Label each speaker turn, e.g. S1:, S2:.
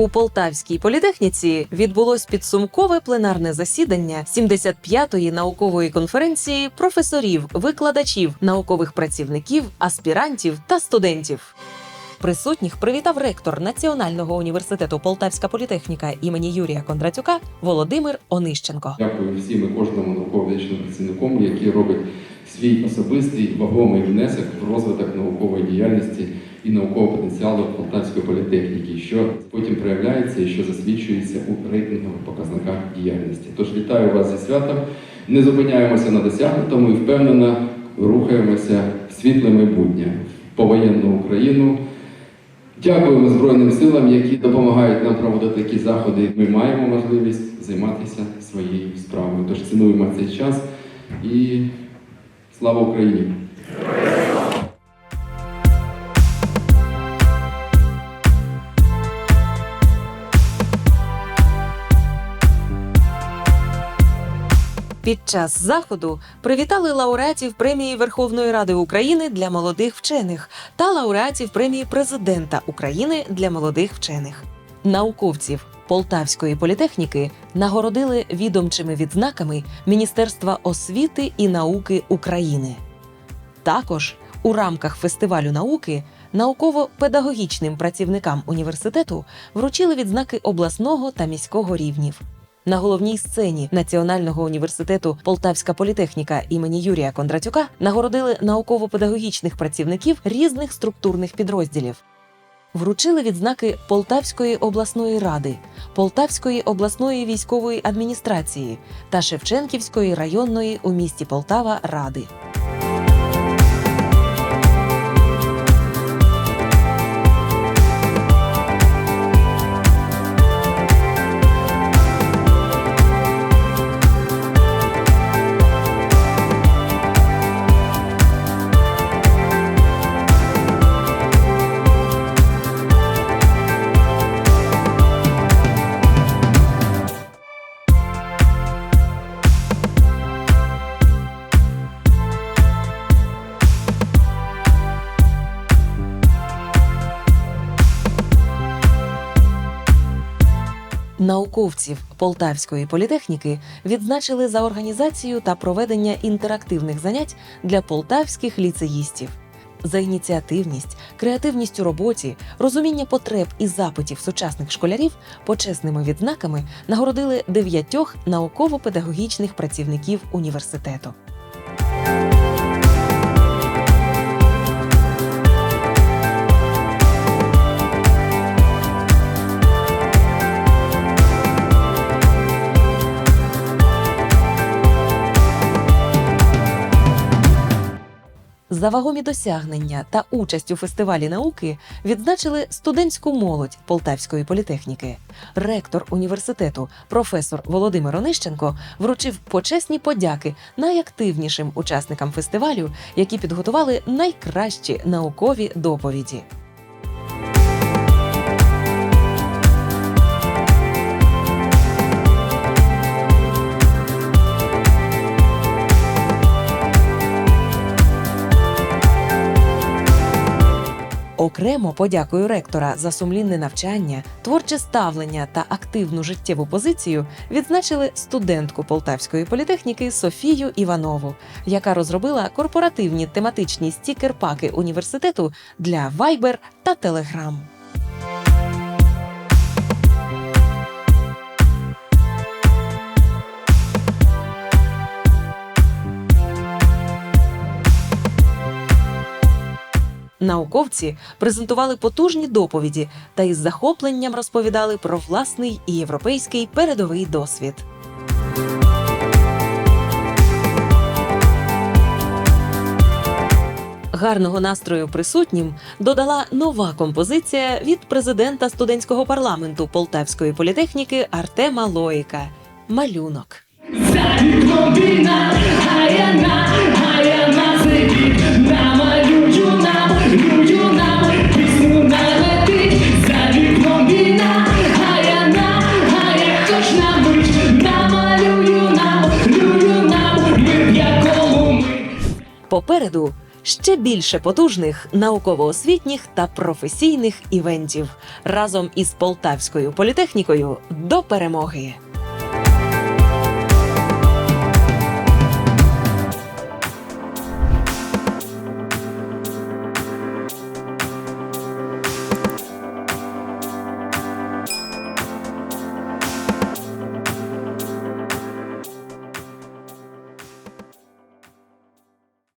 S1: У Полтавській політехніці відбулось підсумкове пленарне засідання 75-ї наукової конференції професорів, викладачів, наукових працівників, аспірантів та студентів. Присутніх привітав ректор Національного університету Полтавська політехніка імені Юрія Кондратюка Володимир Онищенко.
S2: Дякую всім і кожному науково-медичному працівнику, який робить свій особистий вагомий внесок в розвиток наукової діяльності і наукового потенціалу Полтавської політехніки, що потім проявляється і що засвідчується у рейтингових показниках діяльності. Тож вітаю вас зі святом. Не зупиняємося на досягнутому і впевнено рухаємося в світле майбутнє в повоєнну Україну. Дякуємо Збройним силам, які допомагають нам проводити такі заходи. Ми маємо можливість займатися своєю справою. Тож цінуємо цей час і слава Україні!
S1: Під час заходу привітали лауреатів премії Верховної Ради України для молодих вчених та лауреатів премії Президента України для молодих вчених. Науковців Полтавської політехніки нагородили відомчими відзнаками Міністерства освіти і науки України. Також у рамках фестивалю науки науково-педагогічним працівникам університету вручили відзнаки обласного та міського рівнів. На головній сцені Національного університету Полтавська політехніка імені Юрія Кондратюка нагородили науково-педагогічних працівників різних структурних підрозділів. Вручили відзнаки Полтавської обласної ради, Полтавської обласної військової адміністрації та Шевченківської районної у місті Полтава ради. Науковців Полтавської політехніки відзначили за організацію та проведення інтерактивних занять для полтавських ліцеїстів. За ініціативність, креативність у роботі, розуміння потреб і запитів сучасних школярів почесними відзнаками нагородили дев'ятьох науково-педагогічних працівників університету. За вагомі досягнення та участь у фестивалі науки відзначили студентську молодь Полтавської політехніки. Ректор університету, професор Володимир Онищенко, вручив почесні подяки найактивнішим учасникам фестивалю, які підготували найкращі наукові доповіді. Окремо подякую ректора за сумлінне навчання, творче ставлення та активну життєву позицію відзначили студентку Полтавської політехніки Софію Іванову, яка розробила корпоративні тематичні стікер-паки університету для Viber та Telegram. Науковці презентували потужні доповіді та із захопленням розповідали про власний і європейський передовий досвід. Гарного настрою присутнім додала нова композиція від президента студентського парламенту Полтавської політехніки Артема Лоїка Малюнок. Попереду ще більше потужних науково-освітніх та професійних івентів разом із Полтавською політехнікою до перемоги.